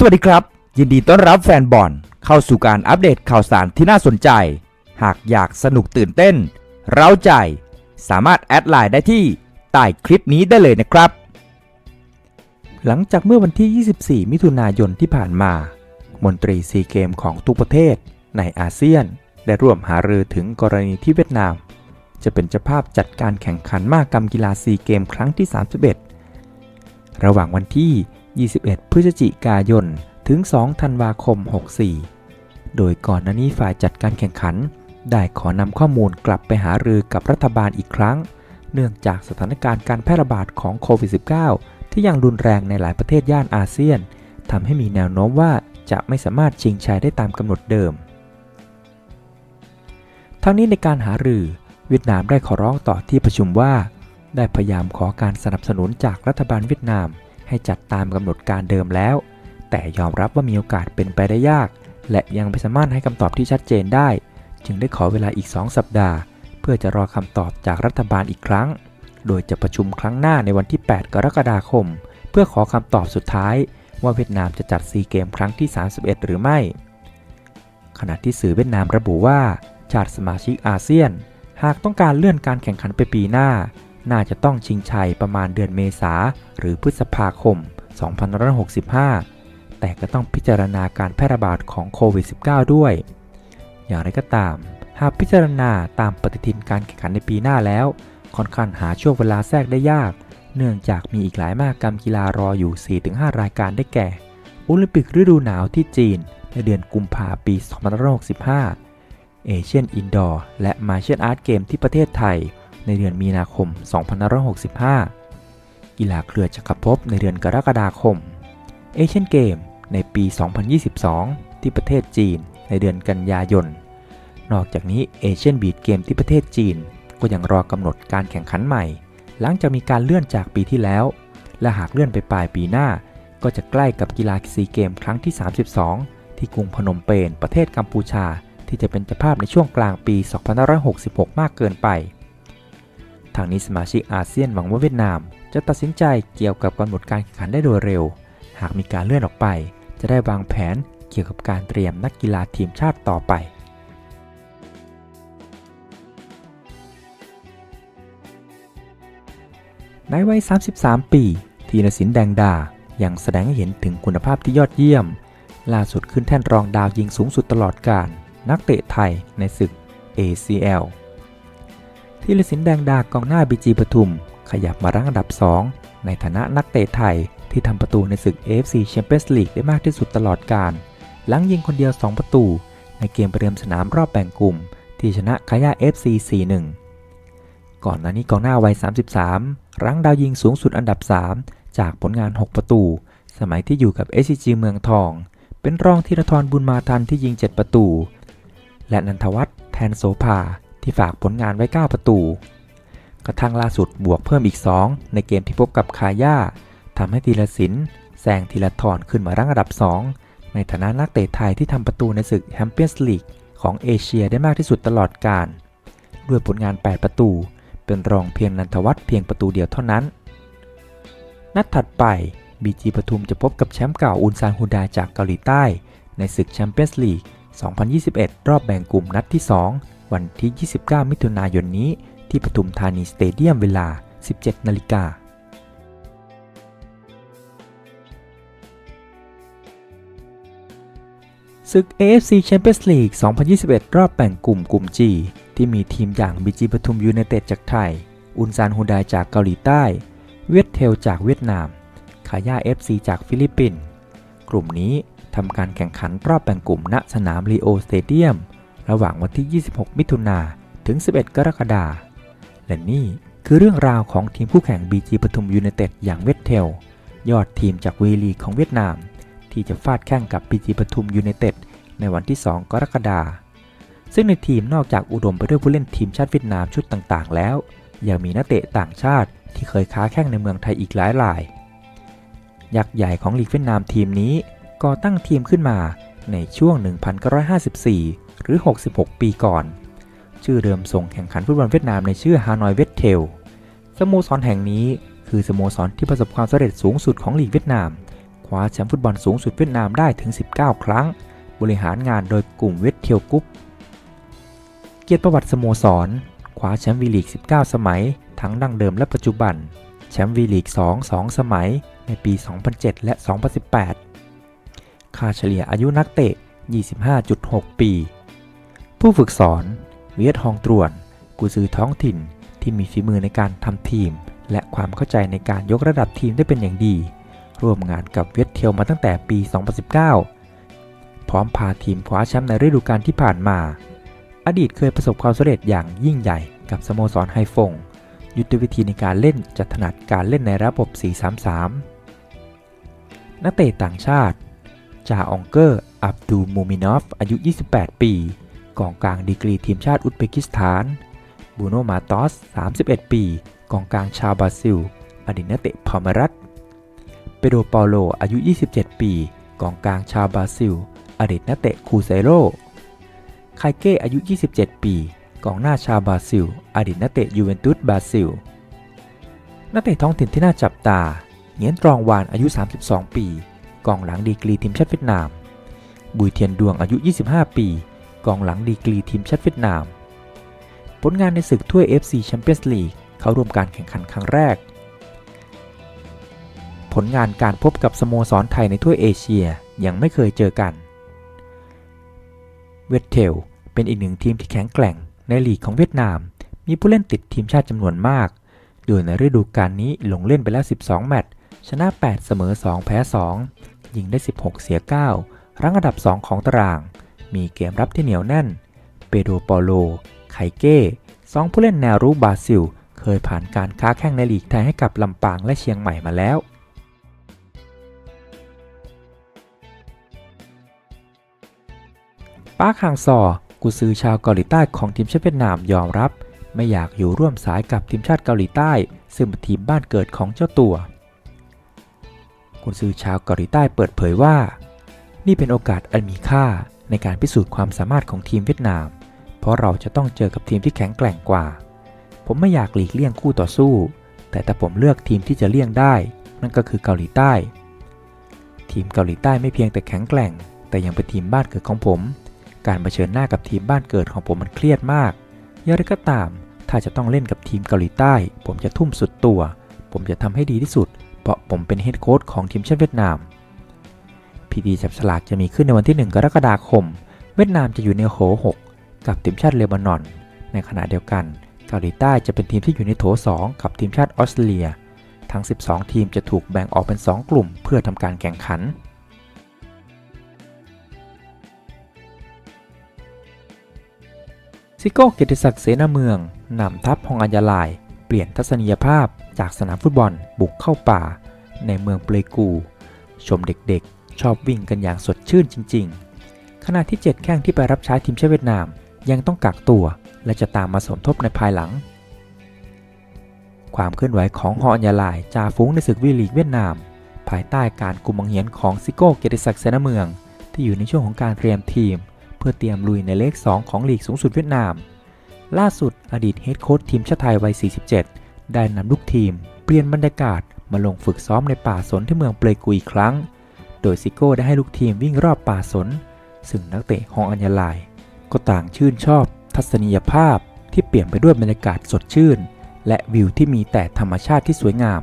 สวัสดีครับ ยินดีต้อนรับแฟนบอลเข้าสู่การอัปเดตข่าวสารที่น่าสนใจ หากอยากสนุกตื่นเต้น เร้าใจ สามารถแอดไลน์ได้ที่ใต้คลิปนี้ได้เลยนะครับ หลังจากเมื่อวันที่ 24 มิถุนายนที่ผ่านมา มนตรีซีเกมของทุกประเทศในอาเซียน ได้ร่วมหารือถึงกรณีที่เวียดนาม จะเป็นเจ้าภาพจัดการแข่งขันมากรรมกีฬาซีเกมครั้งที่ 31 ระหว่างวันที่ 21 พฤศจิกายน ถึง 2 ธันวาคม 64 โดยก่อนหน้านี้ฝ่ายจัดการแข่งขัน ได้ขอนำข้อมูลกลับไปหารือกับรัฐบาลอีกครั้ง เนื่องจากสถานการณ์การแพร่ระบาดของโควิด -19 ที่ยังรุนแรงในหลายประเทศย่านอาเซียนทำให้มีแนวโน้มว่าจะไม่สามารถชิงชัยได้ตามกำหนดเดิม ทั้งนี้ในการหารือ เวียดนามได้ขอร้องต่อที่ประชุมว่า ได้พยายามขอการสนับสนุนจากรัฐบาลเวียดนาม ให้จัดตามกำหนดการเดิมแล้ว แต่ยอมรับว่ามีโอกาสเป็นไปได้ยาก และยังไม่สามารถให้คำตอบที่ชัดเจนได้ จึงได้ขอเวลาอีก 2 สัปดาห์ เพื่อจะรอคำตอบจากรัฐบาลอีกครั้ง โดยจะประชุมครั้งหน้าในวันที่ 8 กรกฎาคม เพื่อขอคำตอบสุดท้าย ว่าเวียดนามจะจัดซีเกมครั้งที่ 31 หรือไม่ ขณะที่สื่อเวียดนามระบุว่าชาติสมาชิกอาเซียน หากต้องการเลื่อนการแข่งขันไปปีหน้า น่าจะต้องชิงชัยประมาณเดือนเมษาหรือพฤษภาคม 2565 แต่ก็ต้องพิจารณาการแพร่ระบาดของโควิด -19 ด้วย อย่างไรก็ตาม หากพิจารณาตามปฏิทินการแข่งขันในปีหน้าแล้ว ค่อนข้างหาช่วงเวลาแทรกได้ยาก เนื่องจากมีอีกหลายมากรรมกีฬารออยู่ 4-5 รายการได้แก่โอลิมปิกฤดูหนาวที่จีนในเดือนกุมภาปี 2565 เอเชียนอินดอร์และมาเชียนอาร์ตเกมที่ประเทศไทย ในเดือนมีนาคม 2565 กีฬาเครือจักรภพในเดือนกรกฎาคม เอเชียนเกมในปี 2022 ที่ประเทศจีนในเดือนกันยายน นอกจากนี้เอเชียนบีดเกมที่ประเทศจีน ก็ยังรอกำหนดการแข่งขันใหม่ หลังจากมีการเลื่อนจากปีที่แล้ว และหากเลื่อนไปปลายปีหน้า ก็จะใกล้กับกีฬาซีเกมครั้งที่ 32 ที่กรุงพนมเปญประเทศกัมพูชาที่จะเป็นเจ้าภาพในช่วงกลางปี 2566 มากเกินไป ทางนี้สมาชิกอาเซียนหวังว่าเวียดนาม จะตัดสินใจเกี่ยวกับกำหนดการแข่งขันได้โดยเร็ว หากมีการเลื่อนออกไป จะได้วางแผนเกี่ยวกับการเตรียมนักกีฬาทีมชาติต่อไปในวัย 33 ปีทีนสินแดงดา ยังแสดงให้เห็นถึงคุณภาพที่ยอดเยี่ยม ล่าสุดขึ้นแท่นรองดาวยิงสูงสุดตลอดกาลนักเตะไทยในศึก ACL ทีรสินแดงดากองหน้าบีจีปทุม ขยับมารั้งอันดับ 2 ในฐานะนักเตะไทยที่ทำประตูในศึก AFC Champions League ได้มากที่สุดตลอดกาลหลังยิงคนเดียว 2 ประตู ในเกมประเดิมสนามรอบแบ่งกลุ่ม ที่ชนะคายา FC 4-1 ก่อนหน้านี้กองหน้าวัย 33 รั้งดาวยิงสูงสุดอันดับ 3 จากผลงาน 6 ประตู สมัยที่อยู่กับ SCG เมืองทอง เป็นรองธีรทรบุญมาทันที่ยิง 7 ประตู และนันทวัฒน์แทนโสภา ที่ฝากผลงานไว้ 9 ประตู กระทั่งล่าสุดบวกเพิ่มอีก 2 ในเกมที่พบกับคาย่าทำให้ธีรศิลป์แซงธีรทรขึ้นมารั้งอันดับ 2 ในฐานะนักเตะไทยที่ทำประตูในศึกแชมเปี้ยนส์ลีกของเอเชียได้มากที่สุดตลอดกาลด้วยผลงาน 8 ประตู เป็นรองเพียงนันทวัฒน์เพียงประตูเดียวเท่านั้น นัดถัดไปบีจีปทุมจะพบกับแชมป์เก่าอุนซานฮูดาจากเกาหลีใต้ ในศึกแชมเปี้ยนส์ลีก 2021 รอบแบ่งกลุ่มนัดที่ 2 วันที่ 29 มิถุนายนนี้ ที่ปทุมธานีสเตเดียมเวลา 17 นาฬิกาศึก AFC Champions League 2021 รอบแบ่งกลุ่มกลุ่ม G ที่มีทีมอย่างบีจีปทุมยูไนเต็ดจากไทย อุนซานฮูไดจากเกาหลีใต้ เวียดเทลจากเวียดนามคาย่า FC จากฟิลิปปินส์ กลุ่มนี้ทำการแข่งขันรอบแบ่งกลุ่มณสนามลีโอสเตเดียม ระหว่างวันที่ 26 มิถุนาถึง 11 กรกฎาคม และนี่คือเรื่องราวของทีมคู่แข่ง BG ปทุมยูไนเต็ดอย่างเวทเทล ยอดทีมจากวีลีของเวียดนาม ที่จะฟาดแข่งกับ BG ปทุมยูไนเต็ดในวันที่ 2 กรกฎาคม ซึ่งในทีมนอกจากอุดมไปด้วยผู้เล่นทีมชาติเวียดนามชุดต่างๆ แล้ว ยังมีนักเตะต่างชาติที่เคยค้าแข่งในเมืองไทยอีกหลายราย ยักษ์ใหญ่ของลีกเวียดนามทีมนี้ก่อตั้งทีมขึ้นมาในช่วง 1954 หรือ 66 ปีก่อน ชื่อเดิมส่งแข่งขันฟุตบอลเวียดนามในชื่อฮานอยเวสเทล สโมสรแห่งนี้คือสโมสรที่ประสบความสำเร็จสูงสุดของลีกเวียดนาม คว้าแชมป์ฟุตบอลสูงสุดเวียดนามได้ถึง 19 ครั้ง บริหารงานโดยกลุ่มเวทเทียวกุ๊ป เกียรติประวัติสโมสร คว้าแชมป์วีลีก 19 สมัย ทั้งดั้งเดิมและปัจจุบัน แชมป์วีลีก 2 2 สมัย ในปี 2007 และ 2018 ค่าเฉลี่ยอายุนักเตะ 25.6 ปี ผู้ฝึกสอนเวียดฮองตรวนกุซือท้องถิ่นที่มีฝีมือในการทำทีม และความเข้าใจในการยกระดับทีมได้เป็นอย่างดี ร่วมงานกับเวียดเทียวมาตั้งแต่ปี 2019 พร้อมพาทีมคว้าแชมป์ในฤดูกาลที่ผ่านมา อดีตเคยประสบความสำเร็จอย่างยิ่งใหญ่กับสโมสรไฮฟง ยุทธวิธีในการเล่นจะถนัดการเล่นในระบบ 4-3-3 นักเตะต่างชาติ จาองเกอร์ อับดูมูมินอฟ อายุ 28 ปี กองกลางดีกรีทีมชาติอุซเบกิสถาน บูโนมาตอส 31 ปี กองกลางชาวบราซิล อดีตนักเตะพาเมรัสเปโดปาโล อายุ 27 ปี กองกลางชาวบราซิล อดีตนักเตะคูเซโรไคเก้ อายุ 27 ปี กองหน้าชาวบราซิล อดีตนักเตะยูเวนตุสบราซิล นักเตะท้องถิ่นที่น่าจับตาเหงียนตรองวาน อายุ 32 ปี กองหลังดีกรีทีมชาติเวียดนาม บุยเทียนดวง อายุ 25 ปี กองหลังดีกรีทีมชาติเวียดนาม ผลงานในศึกถ้วย FC Champions League เข้าร่วมการแข่งขันครั้งแรก ผลงานการพบกับสโมสรไทยในถ้วยเอเชียยังไม่เคยเจอกัน เวทเทลเป็นอีกหนึ่งทีมที่แข็งแกร่งในลีกของเวียดนาม มีผู้เล่นติดทีมชาติจำนวนมาก โดยในฤดูกาลนี้ลงเล่นไปแล้ว 12 แมตช์ ชนะ 8 เสมอ 2 แพ้ 2 ยิงได้ 16 เสีย 9 รั้งอันดับ 2 ของตาราง มีเกมรับที่เหนียวแน่น เปโดปอโล ไคเก้สองผู้เล่นแนวรุกบราซิล เคยผ่านการค้าแข่งในลีกไทยให้กับลำปางและเชียงใหม่มาแล้วปาคฮังซอกุซือชาวเกาหลีใต้ของทีมชาติเวียดนามยอมรับ ไม่อยากอยู่ร่วมสายกับทีมชาติเกาหลีใต้ ซึ่งเป็นทีมบ้านเกิดของเจ้าตัว กุซือชาวเกาหลีใต้เปิดเผยว่า นี่เป็นโอกาสอันมีค่า ในการพิสูจน์ความสามารถของทีมเวียดนาม เพราะเราจะต้องเจอกับทีมที่แข็งแกร่งกว่า ผมไม่อยากหลีกเลี่ยงคู่ต่อสู้ แต่ถ้าผมเลือกทีมที่จะเลี่ยงได้ นั่นก็คือเกาหลีใต้ ทีมเกาหลีใต้ไม่เพียงแต่แข็งแกร่ง แต่ยังเป็นทีมบ้านเกิดของผม การเผชิญหน้ากับทีมบ้านเกิดของผมมันเครียดมากอย่างไรก็ตาม ถ้าจะต้องเล่นกับทีมเกาหลีใต้ ผมจะทุ่มสุดตัว ผมจะทำให้ดีที่สุด เพราะผมเป็นเฮดโค้ชของทีมชาติเวียดนาม พิธีจับสลากจะมีขึ้นในวันที่ 1 กรกฎาคม เวียดนามจะอยู่ในโถ6กับทีมชาติเลบานอน ในขณะเดียวกัน เกาหลีใต้จะเป็นทีมที่อยู่ในโถ 2 กับทีมชาติออสเตรเลีย ทั้ง 12 ทีมจะถูกแบ่งออกเป็น 2 กลุ่มเพื่อทำการแข่งขัน ซิโก้เกียรติศักดิ์เสนาเมืองนำทัพฮองอัญญาลาย เปลี่ยนทัศนียภาพจากสนามฟุตบอลบุกเข้าป่า ในเมืองเปลกู ชมเด็กๆ ชอบวิ่งกันอย่างสดชื่นจริง ๆ ขณะที่ 7 แข้งที่ไปรับใช้ทีมชาติเวียดนาม ยังต้องกักตัว และจะตามมาสมทบในภายหลัง ความเคลื่อนไหวของฮองอัญญาลายจ่าฝูงในศึกวีลีกเวียดนาม ภายใต้การกุมบังเหียนของซิโก้เกียรติศักดิ์เสนาเมือง ที่อยู่ในช่วงของการเตรียมทีม เพื่อเตรียมลุยในเลข 2 ของลีกสูงสุดเวียดนาม ล่าสุดอดีตเฮดโค้ชทีมชาติไทยวัย 47 ได้นำลูกทีม เปลี่ยนบรรยากาศมาลงฝึกซ้อมในป่าสนที่เมืองเปลกุยอีกครั้ง โดยซิโก้ได้ให้ลูกทีมวิ่งรอบป่าสน ซึ่งนักเตะฮองอัญญาลาย ก็ต่างชื่นชอบทัศนียภาพที่เปลี่ยนไปด้วยบรรยากาศสดชื่น และวิวที่มีแต่ธรรมชาติที่สวยงาม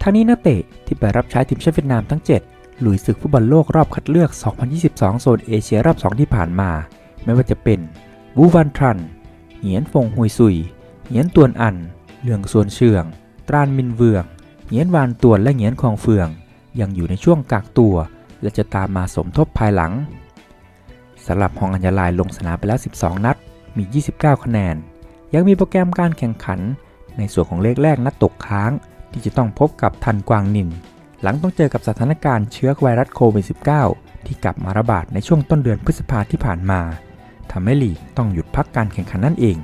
ทั้งนี้นักเตะที่ไปรับใช้ทีมชาติเวียดนามทั้ง7ลุยศึกฟุตบอลโลกรอบคัดเลือก 2022 โซนเอเชียรอบ 2 ที่ผ่านมา ไม่ว่าจะเป็นวูวันทรันเหงียนฟงฮุยซุยเหงียนตวนอัน เหลืองส่วนเชือง ตรานมินเวืองเหงียนวานตวนและเหงียนคองเฟือง ยังอยู่ในช่วงกักตัว และจะตามมาสมทบภายหลังสำหรับฮองอัญญาลายลงสนามไปแล้ว 12 นัด มี 29 คะแนน ยังมีโปรแกรมการแข่งขัน ในส่วนของเลขแรกนัดตกค้าง ที่จะต้องพบกับทันกวางนิน หลังต้องเจอกับสถานการณ์เชื้อไวรัสโควิด -19 ที่กลับมาระบาดในช่วงต้นเดือนพฤษภาที่ผ่านมาทำให้ลีกต้องหยุดพักการแข่งขันนั่นเอง